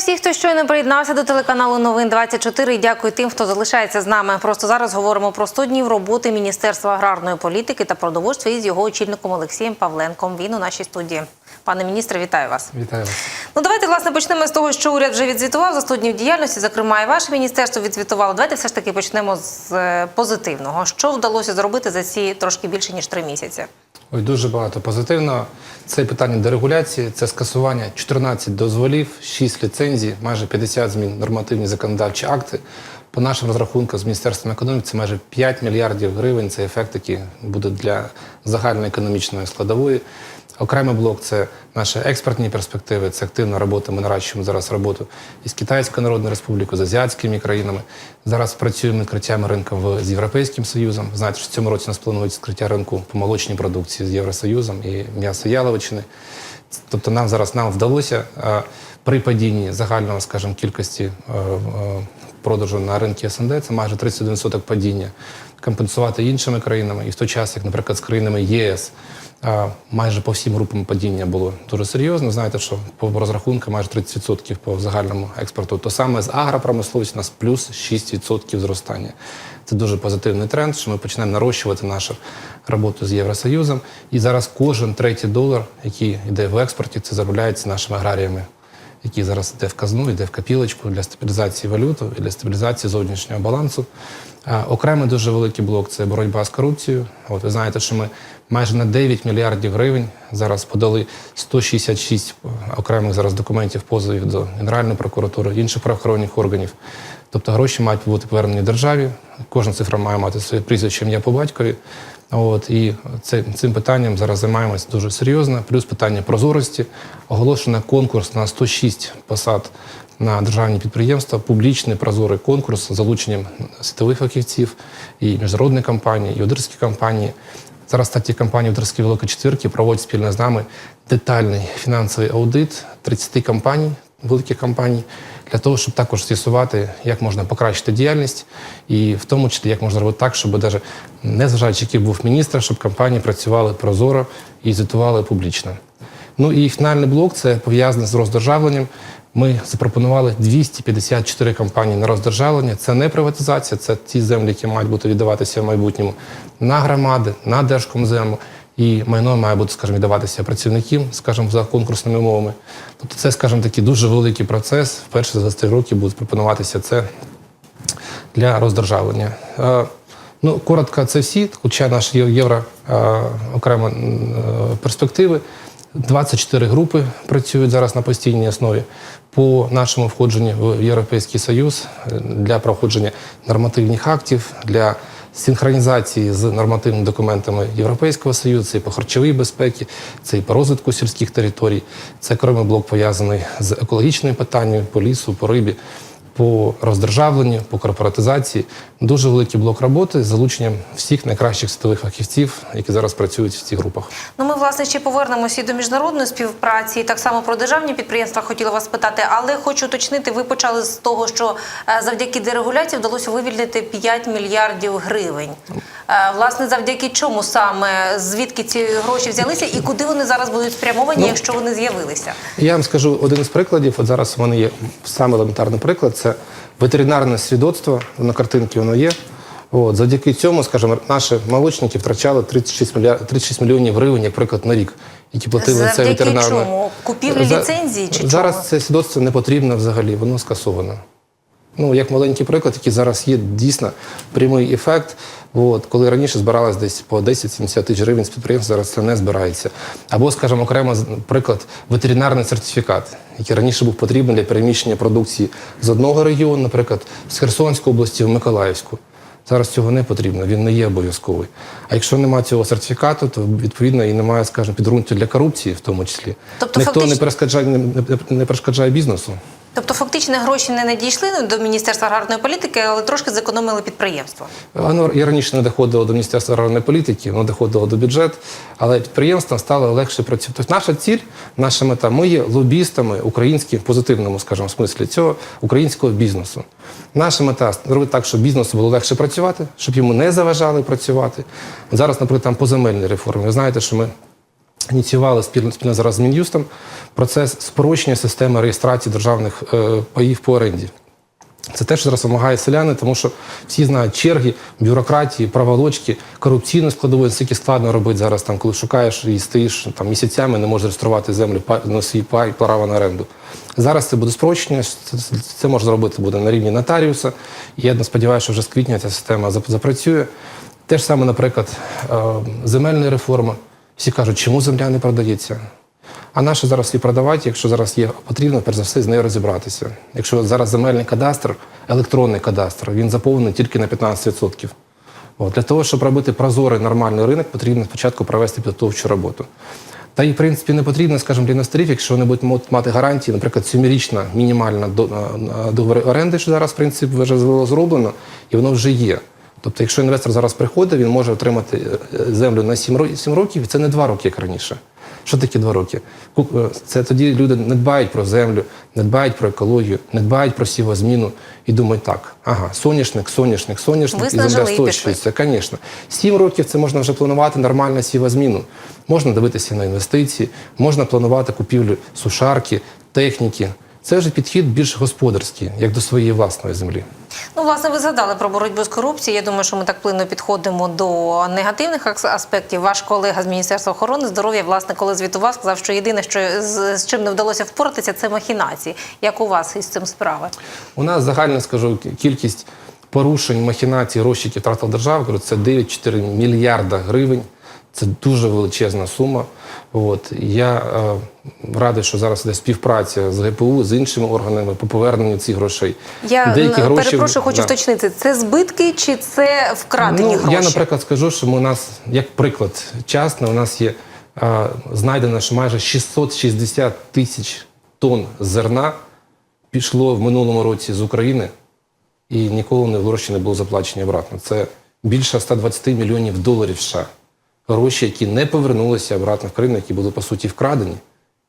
всіх, хто щойно приєднався до телеканалу Новин 24 і дякую тим, хто залишається з нами. Просто зараз говоримо про 100 днів роботи Міністерства аграрної політики та продовольства із його очільником Олексієм Павленком. Він у нашій студії. Пане міністре, вітаю вас. Вітаю вас. Ну давайте власне почнемо з того, що уряд вже відзвітував за 100 днів діяльності. Зокрема, і ваше міністерство відзвітувало. Давайте все ж таки почнемо з е, позитивного. Що вдалося зробити за ці трошки більше ніж три місяці? Ой, дуже багато позитивного. Це питання дерегуляції, це скасування 14 дозволів, 6 ліцензій, майже 50 змін нормативні законодавчі акти. По нашим розрахункам з Міністерством економіки це майже 5 мільярдів гривень. Це ефект, який буде для загальної економічної складової. Окремий блок це наші експортні перспективи, це активна робота. Ми наращуємо зараз роботу із Китайською Народною Республікою, з азіатськими країнами. Зараз працюємо над відкриттям ринку з Європейським Союзом. Знаєте, що в цьому році у нас планують відкриття ринку по молочній продукції з Євросоюзом і м'ясо яловичини. Тобто нам зараз нам вдалося при падінні загального, скажімо, кількості е, е, продажу на ринку СНД, це майже 31% падіння, компенсувати іншими країнами. І в той час, як, наприклад, з країнами ЄС, майже по всім групам падіння було дуже серйозно. Знаєте, що по розрахункам майже 30% по загальному експорту. То саме з агропромисловості у нас плюс 6% зростання. Це дуже позитивний тренд, що ми почнемо нарощувати нашу роботу з Євросоюзом. І зараз кожен третій долар, який йде в експорті, це заробляється нашими аграріями, які зараз йде в казну, йде в копілочку для стабілізації валюти і для стабілізації зовнішнього балансу. Окремий дуже великий блок це боротьба з корупцією. От ви знаєте, що ми майже на 9 мільярдів гривень зараз подали 166 окремих зараз документів позовів до Генеральної прокуратури, інших правоохоронних органів. Тобто гроші мають бути повернені державі. Кожна цифра має мати своє прізвище ім'я по батькові. От і це, цим питанням зараз займаємося дуже серйозно. Плюс питання прозорості. Оголошено конкурс на 106 посад на державні підприємства. Публічний прозорий конкурс з залученням світових фахівців і міжнародних компаній, і одерські компанії. Зараз статті компанії Ударські Великої Четвірки проводять спільно з нами детальний фінансовий аудит 30 компаній, великих компаній, для того, щоб також з'ясувати, як можна покращити діяльність, і в тому числі як можна робити так, щоб навіть не зважаючи, який був міністр, щоб компанії працювали прозоро і звітували публічно. Ну і фінальний блок це пов'язане з роздержавленням. Ми запропонували 254 компанії на роздержавлення. Це не приватизація, це ті землі, які мають бути віддаватися в майбутньому на громади, на держкомзему. І майно має бути, скажімо, віддаватися працівникам, скажімо, за конкурсними умовами. Тобто, це, скажімо, такий дуже великий процес. Вперше за 23 роки буде пропонуватися це для роздержавлення. Е, Ну, коротко, це всі, хоча наші євро е, окремо е, перспективи. 24 групи працюють зараз на постійній основі по нашому входженню в Європейський Союз е, для проходження нормативних актів, для синхронізації з нормативними документами Європейського Союзу, це і по харчовій безпеці, це і по розвитку сільських територій, це окремий блок пов'язаний з екологічними питаннями по лісу, по рибі по роздержавленню, по корпоратизації. Дуже великий блок роботи з залученням всіх найкращих світових фахівців, які зараз працюють в цих групах. Ну, ми власне ще повернемося і до міжнародної співпраці. І так само про державні підприємства хотіла вас питати, але хочу уточнити, ви почали з того, що е, завдяки дерегуляції вдалося вивільнити 5 мільярдів гривень. Е, Власне, завдяки чому саме звідки ці гроші взялися і куди вони зараз будуть спрямовані, якщо вони з'явилися? Я вам скажу один із прикладів. От зараз у мене є саме елементарний приклад це ветеринарне свідоцтво. На картинці воно є. От, завдяки цьому, скажімо, наші молочники втрачали 36, мільяр... 36 мільйонів гривень, наприклад, на рік, які платили за це Завдяки ветеринарне. чому? Купівлі ліцензії чи зараз чому? це свідоцтво не потрібно взагалі, воно скасовано. Ну, як маленький приклад, який зараз є дійсно прямий ефект. От, коли раніше збиралось десь по 10-70 тисяч гривень з підприємств, зараз це не збирається. Або, скажімо, окремо з- приклад, ветеринарний сертифікат, який раніше був потрібен для переміщення продукції з одного регіону, наприклад, з Херсонської області в Миколаївську. Зараз цього не потрібно, він не є обов'язковий. А якщо немає цього сертифікату, то відповідно і немає, скажімо, підґрунтя для корупції, в тому числі. Тобто Ніхто не фактично- перешкоджає, не, не, не перешкоджає бізнесу. Тобто, фактично, гроші не надійшли до Міністерства аграрної політики, але трошки зекономили підприємства. Воно і раніше не доходило до Міністерства аграрної політики, воно доходило до бюджету, але підприємствам стало легше працювати. Тобто наша ціль, наша мета, ми є лобістами українським в позитивному, скажімо, смислі цього українського бізнесу. Наша мета зробити так, щоб бізнесу було легше працювати, щоб йому не заважали працювати. Зараз, наприклад, там по земельній реформі. Ви знаєте, що ми ініціювали спільно, спільно зараз з Мін'юстом процес спрощення системи реєстрації державних е, паїв по оренді. Це те, що зараз вимагає селяни, тому що всі знають черги, бюрократії, проволочки, корупційну складову, скільки складно робити зараз, там, коли шукаєш і стоїш там, місяцями, не можеш реєструвати землю на свій пай, право на оренду. Зараз це буде спрощення, це, це можна зробити буде на рівні нотаріуса. І я сподіваюся, що вже з квітня ця система запрацює. Те ж саме, наприклад, е, земельна реформа. Всі кажуть, чому земля не продається? А наше зараз її продавати, якщо зараз є потрібно, перш за все, з нею розібратися. Якщо зараз земельний кадастр, електронний кадастр, він заповнений тільки на 15%. От. Для того, щоб робити прозорий нормальний ринок, потрібно спочатку провести підготовчу роботу. Та й, в принципі, не потрібно, скажімо, для інвесторів, якщо вони будуть мати гарантії, наприклад, сьомирічна мінімальна до- на- на договір оренди, що зараз, в принципі, вже зроблено, і воно вже є. Тобто, якщо інвестор зараз приходить, він може отримати е, е, землю на 7 ро- 7 років, і це не 2 роки, як раніше. Що таке 2 роки? Е, Це тоді люди не дбають про землю, не дбають про екологію, не дбають про сівозміну і думають так: ага, соняшник, соняшник, соняшник, і земля сточується. Звісно. Сім років це можна вже планувати нормальну сівозміну. Можна дивитися на інвестиції, можна планувати купівлю сушарки, техніки. Це вже підхід більш господарський, як до своєї власної землі. Ну, власне, ви згадали про боротьбу з корупцією. Я думаю, що ми так плинно підходимо до негативних аспектів. Ваш колега з Міністерства охорони здоров'я, власне, коли звітував, сказав, що єдине, що з, з чим не вдалося впоратися, це махінації. Як у вас із цим справи? У нас загальна, скажу, кількість порушень, махінацій, розчиків втратила держава, кажу, це 9,4 мільярда гривень. Це дуже величезна сума. От. Я е, радий, що зараз йде співпраця з ГПУ, з іншими органами по поверненню цих грошей. Я Деякі гроші- перепрошую, хочу да. Це збитки чи це вкрадені ну, гроші? Я, наприклад, скажу, що у нас, як приклад, часто у нас є е, знайдено, що майже 660 тисяч тонн зерна пішло в минулому році з України, і ніколи не гроші не було заплачені обратно. Це більше 120 мільйонів доларів США. Гроші, які не повернулися обратно в країну, які були по суті вкрадені.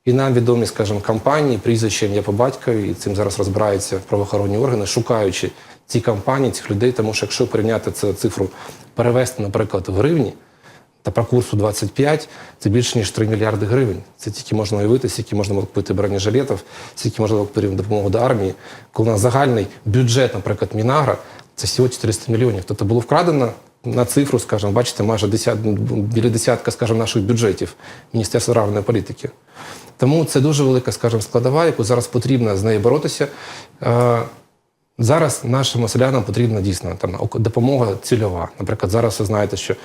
І нам відомі, скажімо, компанії, прізвища ім'я по батькові, і цим зараз розбираються правоохоронні органи, шукаючи ці компанії, цих людей, тому що якщо порівняти цю цифру, перевести, наприклад, в гривні, та про курсу 25 це більше ніж 3 мільярди гривень. Це тільки можна уявити, скільки можна було купити бронежилетів, скільки можна було купити допомогу до армії. Коли у нас загальний бюджет, наприклад, Мінагра, це всього 400 мільйонів. Тобто було вкрадено на цифру, скажімо, бачите, майже десят, біля десятка, скажімо, наших бюджетів Міністерства аграрної політики. Тому це дуже велика, скажімо, складова, яку зараз потрібно з нею боротися. Е, Зараз нашим селянам потрібна дійсно там допомога цільова. Наприклад, зараз ви знаєте, що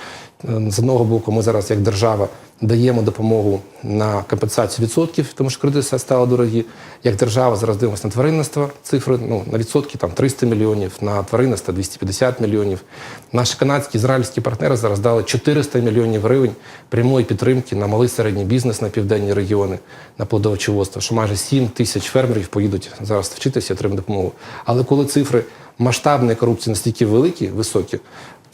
з одного боку ми зараз, як держава, даємо допомогу на компенсацію відсотків, тому що кредити стали дорогі. Як держава зараз дивимося на тваринництво, цифри ну, на відсотки там 300 мільйонів, на тваринництво 250 мільйонів. Наші канадські ізраїльські партнери зараз дали 400 мільйонів гривень прямої підтримки на малий середній бізнес на південні регіони, на плодовочеводство, що майже 7 тисяч фермерів поїдуть зараз вчитися, отримати допомогу. Але коли цифри масштабної корупції настільки великі, високі,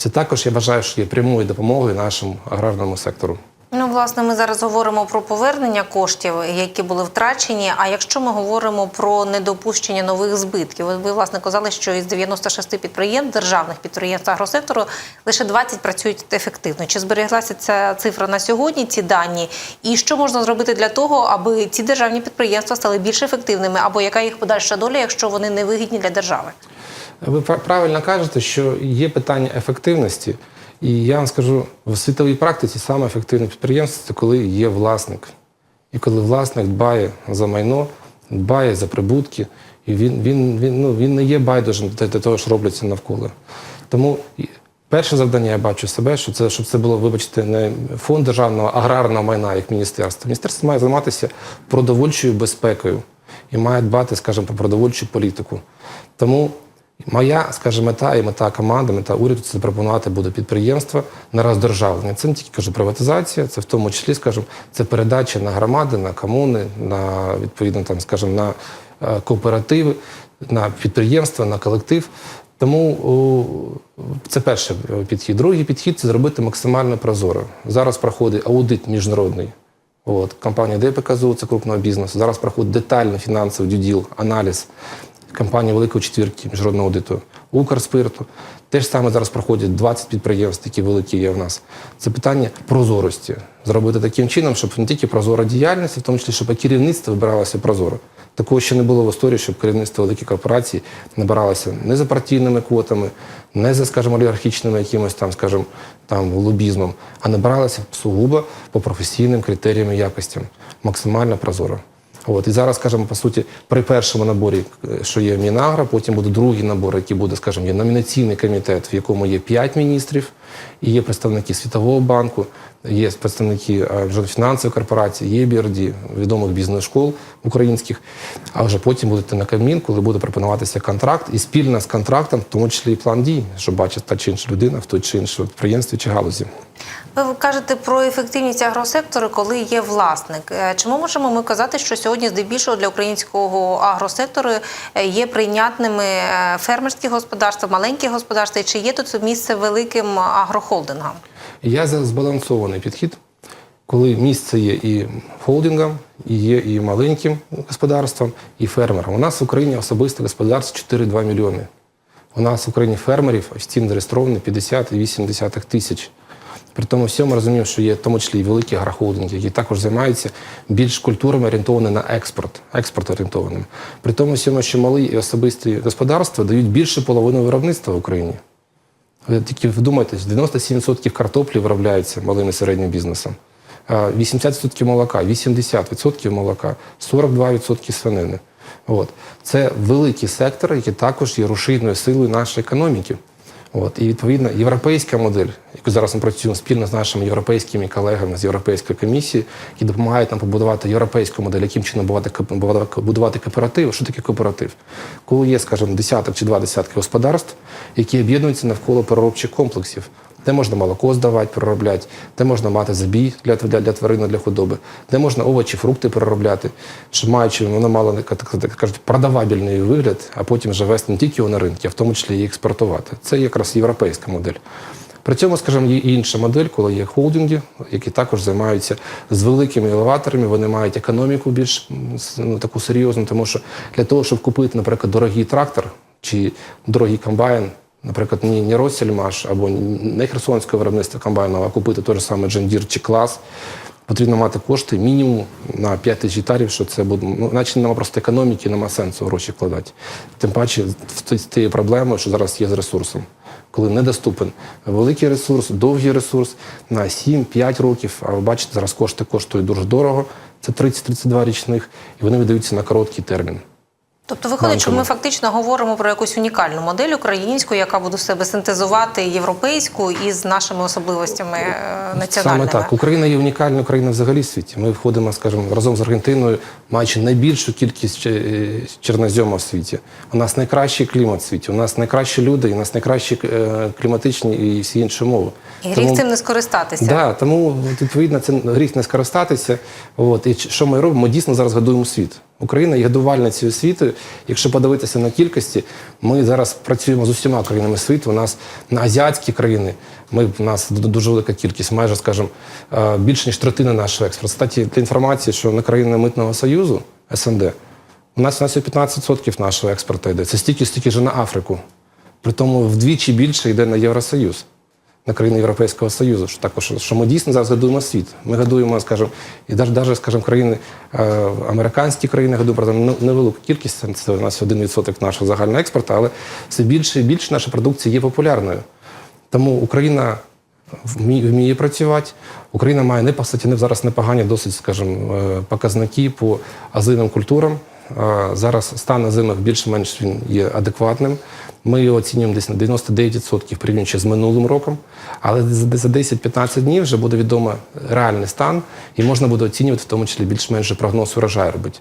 це також я вважаю, що є прямою допомогою нашому аграрному сектору. Ну, власне, ми зараз говоримо про повернення коштів, які були втрачені. А якщо ми говоримо про недопущення нових збитків, ви, власне казали, що із 96 підприємств, державних підприємств агросектору, лише 20 працюють ефективно. Чи збереглася ця цифра на сьогодні? Ці дані, і що можна зробити для того, аби ці державні підприємства стали більш ефективними, або яка їх подальша доля, якщо вони не вигідні для держави? Ви пра- правильно кажете, що є питання ефективності, і я вам скажу, в світовій практиці саме ефективне підприємство це коли є власник. І коли власник дбає за майно, дбає за прибутки, і він, він, він, ну, він не є байдужим для, того, що робляться навколо. Тому перше завдання я бачу себе, що це, щоб це було, вибачте, не фонд державного аграрного майна, як міністерство. Міністерство має займатися продовольчою безпекою і має дбати, скажімо, про продовольчу політику. Тому Моя, скажімо, мета і мета команди, мета уряду це запропонувати буде підприємства на роздержавлення. Це не тільки кажу приватизація, це в тому числі, скажімо, це передача на громади, на комуни, на відповідно там, скажімо, на е, кооперативи, на підприємства, на колектив. Тому це перший е, підхід. Другий підхід це зробити максимально прозоро. Зараз проходить аудит міжнародний. От, компанія ДПКЗУ, це крупного бізнесу. Зараз проходить детальний фінансовий дюділ, аналіз компанії Великої четвірки міжнародного аудиту, Укрспирту. Те ж саме зараз проходять 20 підприємств, які великі є в нас. Це питання прозорості. зробити таким чином, щоб не тільки прозора діяльність, в тому числі, щоб керівництво вибиралося прозоро. Такого ще не було в історії, щоб керівництво великих корпорацій набиралося не за партійними квотами, не за, скажімо, олігархічними якимось там, скажімо, там лобізмом, а набиралося сугубо по професійним критеріям і якостям, максимально прозоро. От і зараз, скажімо, по суті, при першому наборі, е, що є Мінагра, потім буде другий набор, який буде, скажімо, є номінаційний комітет, в якому є п'ять міністрів, і є представники Світового банку, є представники е, фінансової корпорації, є BRD, відомих бізнес-школ українських. А вже потім будете на Кабмін, коли буде пропонуватися контракт, і спільно з контрактом, в тому числі і план дій, що бачить та чи інша людина в той чи іншому підприємстві чи галузі. Ви кажете про ефективність агросектору, коли є власник. Е, Чи ми можемо ми казати, що сьогодні здебільшого для українського агросектору е, є прийнятними е, фермерські господарства, маленькі господарства? І чи є тут місце великим агрохолдингам? Я за збалансований підхід, коли місце є і холдингам, і є і маленьким господарствам, і фермерам. У нас в Україні особисто господарств 4,2 мільйони. У нас в Україні фермерів офіційно зареєстровано 50,8 тисяч. При тому всьому розумію, що є в тому числі і великі агрохолдинги, які також займаються більш культурами орієнтованими на експорт, експорт орієнтованим. При тому всьому, що малі і особисті господарства дають більше половини виробництва в Україні. Ви тільки вдумайтесь, 97% картоплі виробляється малим і середнім бізнесом, а 80% молока, 80% молока, 42% свинини. От. Це великі сектори, які також є рушійною силою нашої економіки. От. І відповідно європейська модель, яку зараз ми працюємо спільно з нашими європейськими колегами з Європейської комісії, які допомагають нам побудувати європейську модель, яким чином будувати, будувати кооператив. Що таке кооператив? Коли є, скажімо, десяток чи два десятки господарств, які об'єднуються навколо переробчих комплексів, де можна молоко здавати, переробляти, де можна мати забій для, для, для тварин, для худоби, де можна овочі, фрукти переробляти, щоб маючи воно мало так, кажуть, продавабельний вигляд, а потім вже вести не тільки його на ринки, а в тому числі і експортувати. Це якраз європейська модель. При цьому, скажімо, є інша модель, коли є холдинги, які також займаються з великими елеваторами. Вони мають економіку більш ну, таку серйозну, тому що для того, щоб купити, наприклад, дорогий трактор чи дорогий комбайн, наприклад, не Россельмаш або не Херсонське виробництво комбайну, а купити той же самий Джендір чи клас. Потрібно мати кошти мінімум на 5 тисяч гектарів, що це буде. Ну, наче нема просто економіки, нема сенсу гроші вкладати. Тим паче в- тією проблемою, що зараз є з ресурсом. Коли недоступен великий ресурс, довгий ресурс на 7-5 років. А ви бачите, зараз кошти коштують дуже дорого. Це 30-32 річних, і вони видаються на короткий термін. Тобто виходить, що ми фактично говоримо про якусь унікальну модель українську, яка буде в себе синтезувати європейську із нашими особливостями е, національними. Саме так. Україна є унікальна країна взагалі в світі. Ми входимо, скажімо, разом з Аргентиною, маючи найбільшу кількість е, в світі. У нас найкращий клімат в світі, у нас найкращі люди, і у нас найкращі е, кліматичні і всі інші умови. І гріх цим не скористатися. Да, тому відповідно це гріх не скористатися. От, і що ми робимо? Ми дійсно зараз годуємо світ. Україна є годувальницею світу. Якщо подивитися на кількості, ми зараз працюємо з усіма країнами світу. У нас на азіатські країни ми у нас дуже велика кількість, майже скажімо, е, більше ніж третина нашого експорту. Кстати, для інформації, що на країни митного союзу СНД у нас у нас 15% нашого експорту йде. Це стільки, стільки ж на Африку. При тому вдвічі більше йде на Євросоюз на країни Європейського Союзу, що також що ми дійсно зараз годуємо світ. Ми годуємо, скажімо, і навіть, скажімо, країни, е, американські країни правда, ну, невелику кількість, це- у нас 1% нашого загального експорту, але все більше і більше наша продукція є популярною. Тому Україна вміє, працювати. Україна має не по суті, зараз непогані досить, скажімо, е, показники по азивним культурам. Зараз стан озимих більш-менш він є адекватним. Ми його оцінюємо десь на 99% порівнюючи з минулим роком. Але за за 10-15 днів вже буде відомо реальний стан, і можна буде оцінювати в тому числі більш-менш прогноз урожаю робити.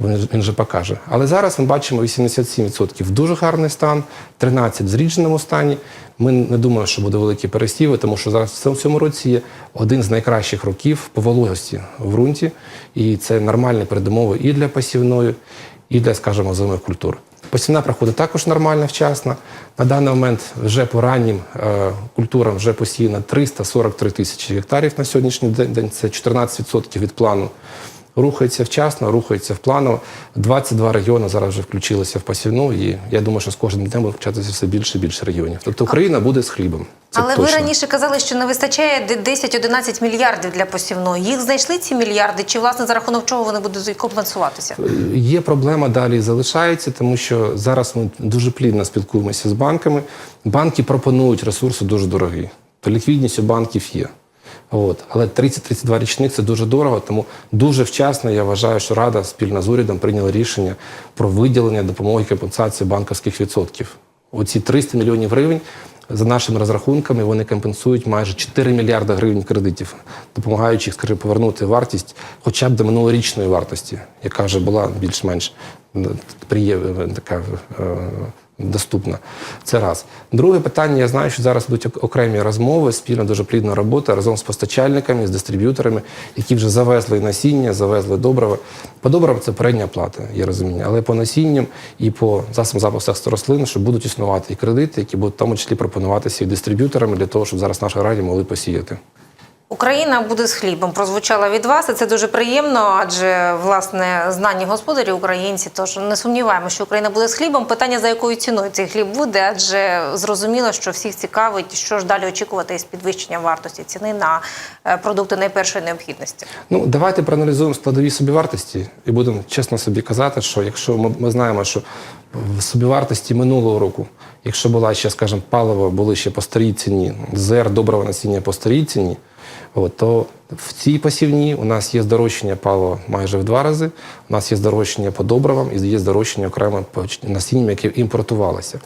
Він, він же покаже. Але зараз ми бачимо 87% дуже гарний стан, 13% в зрідженому стані. Ми не думаємо, що буде великі пересіви, тому що зараз в цьому році є один з найкращих років по вологості в ґрунті, і це нормальні передумови і для посівної, і для, скажімо, озимих культур. Посівна проходить також нормально, вчасно. На даний момент вже по раннім е, культурам вже посіяно 343 тисячі гектарів на сьогоднішній день. Це 14% від плану. Рухається вчасно, рухається в плану. 22 регіони зараз вже включилися в посівну, і я думаю, що з кожним днем буде включатися все більше і більше регіонів. Тобто Україна буде з хлібом. Це Але точно. ви раніше казали, що не вистачає 10-11 мільярдів для посівної. Їх знайшли ці мільярди, чи власне за рахунок чого вони будуть компенсуватися? Є проблема далі залишається, тому що зараз ми дуже плідно спілкуємося з банками. Банки пропонують ресурси дуже дорогі. То ліквідність у банків є. От. Але 30-32 річних це дуже дорого, тому дуже вчасно я вважаю, що Рада спільно з урядом прийняла рішення про виділення допомоги компенсації банківських відсотків. Оці 300 мільйонів гривень за нашими розрахунками вони компенсують майже 4 мільярди гривень кредитів, допомагаючи, скажімо, повернути вартість хоча б до минулорічної вартості, яка вже була більш-менш така е, доступна. Це раз. Друге питання, я знаю, що зараз будуть окремі розмови, спільна дуже плідна робота разом з постачальниками, з дистриб'юторами, які вже завезли насіння, завезли добрива. По добривам це передня плата, є розуміння, але по насінням і по засобам запасах рослин, що будуть існувати і кредити, які будуть в тому числі пропонуватися і дистриб'юторами для того, щоб зараз наші аграрії могли посіяти. Україна буде з хлібом. Прозвучала від вас, і це дуже приємно, адже власне знані господарі українці. Тож не сумніваємося, що Україна буде з хлібом. Питання за якою ціною цей хліб буде, адже зрозуміло, що всіх цікавить, що ж далі очікувати із підвищення вартості ціни на е, продукти найпершої необхідності. Ну, давайте проаналізуємо складові собівартості і будемо чесно собі казати, що якщо ми, ми знаємо, що в собівартості минулого року, якщо була ще, скажімо, паливо були ще по старій ціні, зер доброго насіння по старій ціні, от, то в цій посівні у нас є здорожчання палива майже в два рази, у нас є здорожчання по добривам і є здорожчання окремо по насінням, яке імпортувалося.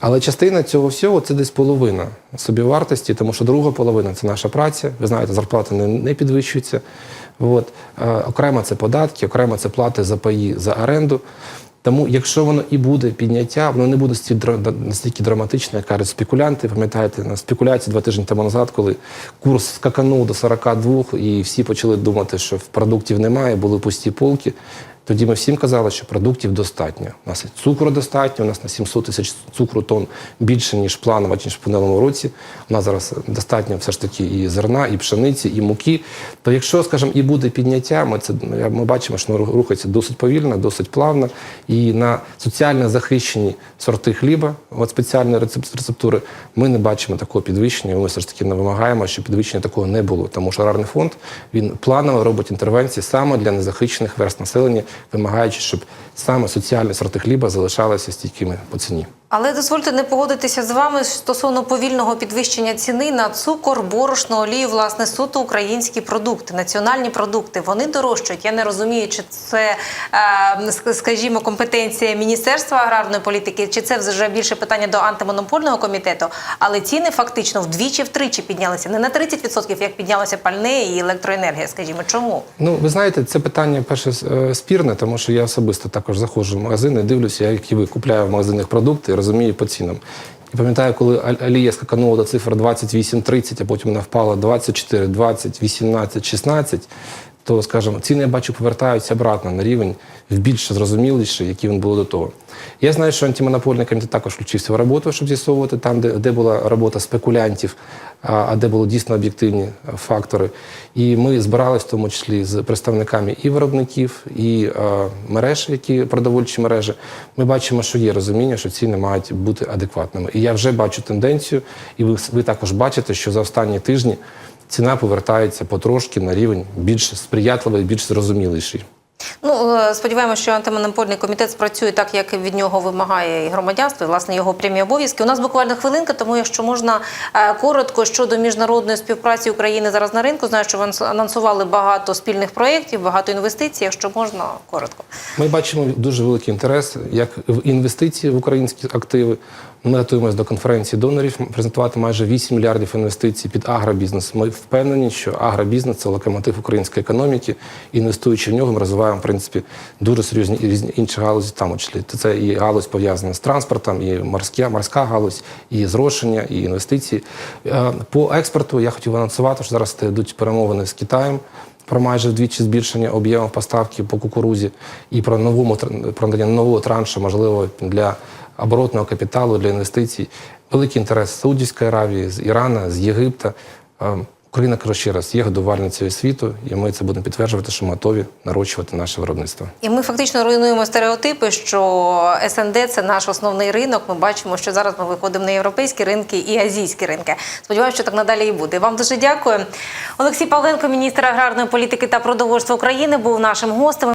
Але частина цього всього це десь половина собівартості, тому що друга половина це наша праця. Ви знаєте, зарплата не, не підвищується. От. Е, окремо це податки, окремо це плати за паї за оренду. Тому, якщо воно і буде підняття, воно не буде настільки драматичне, як кажуть спекулянти. Пам'ятаєте, на спекуляції два тижні тому назад, коли курс скаканув до 42, і всі почали думати, що продуктів немає, були пусті полки. Тоді ми всім казали, що продуктів достатньо. У нас і цукру достатньо, у нас на 700 тисяч цукру тонн більше, ніж планово, ніж в минулому році. У нас зараз достатньо все ж таки і зерна, і пшениці, і муки. То якщо, скажімо, і буде підняття, ми це ми бачимо, що воно рухається досить повільно, досить плавно. І на соціально захищені сорти хліба, от спеціальні рецеп- рецептури, ми не бачимо такого підвищення. Ми все ж таки не вимагаємо, щоб підвищення такого не було. Тому що аграрний фонд він планово робить інтервенції саме для незахищених верст населення, вимагаючи, щоб саме соціальні сорти хліба залишалися стійкими по ціні. Але дозвольте не погодитися з вами стосовно повільного підвищення ціни на цукор, борошно, олію, власне, суто українські продукти, національні продукти. Вони дорожчають. Я не розумію, чи це, е, скажімо, компетенція Міністерства аграрної політики, чи це вже більше питання до антимонопольного комітету. Але ціни фактично вдвічі-втричі піднялися. Не на 30%, як піднялося пальне і електроенергія. Скажімо, чому? Ну, ви знаєте, це питання перше е, спірне, тому що я особисто також заходжу в магазини, дивлюся, як і ви купляю в магазинах продукти розумію по цінам. І пам'ятаю, коли Алія скаканула до цифр 28-30, а потім вона впала 24, 20, 18, 16, то, скажімо, ціни, я бачу, повертаються обратно на рівень в більш зрозуміліший, який він був до того. Я знаю, що антимонопольний комітет також включився в роботу, щоб з'ясовувати там, де, де була робота спекулянтів, а, де були дійсно об'єктивні фактори. І ми збиралися в тому числі з представниками і виробників, і а, мереж, які продовольчі мережі. Ми бачимо, що є розуміння, що ціни мають бути адекватними. І я вже бачу тенденцію, і ви, ви також бачите, що за останні тижні ціна повертається потрошки на рівень більш сприятливий, більш зрозуміліший. Ну е, сподіваємося, що антимонопольний комітет спрацює так, як від нього вимагає і громадянство, і власне його прямі обов'язки. У нас буквально хвилинка, тому якщо можна е, коротко щодо міжнародної співпраці України зараз на ринку. Знаю, що ви анонсували багато спільних проєктів, багато інвестицій. Якщо можна коротко. Ми бачимо дуже великий інтерес як в інвестиції в українські активи. Ми готуємося до конференції донорів презентувати майже 8 мільярдів інвестицій під агробізнес. Ми впевнені, що агробізнес це локомотив української економіки. Інвестуючи в нього, ми розвиваємо в принципі дуже серйозні різні інші галузі, в тому числі це і галузь пов'язана з транспортом, і морська, морська галузь, і зрошення, і інвестиції. Е, По експорту я хотів анонсувати, що зараз йдуть перемовини з Китаєм про майже вдвічі збільшення об'єму поставки по кукурузі і про новому тр- про надання нового траншу, можливо, для оборотного капіталу, для інвестицій. Великий інтерес Саудівської Аравії, з Ірана, з Єгипта. Е, Україна, кажу ще раз, є годувальницею світу, і ми це будемо підтверджувати, що ми готові нарощувати наше виробництво. І ми фактично руйнуємо стереотипи, що СНД це наш основний ринок. Ми бачимо, що зараз ми виходимо на європейські ринки і азійські ринки. Сподіваюся, що так надалі і буде. Вам дуже дякую. Олексій Павленко, міністр аграрної політики та продовольства України, був нашим гостем.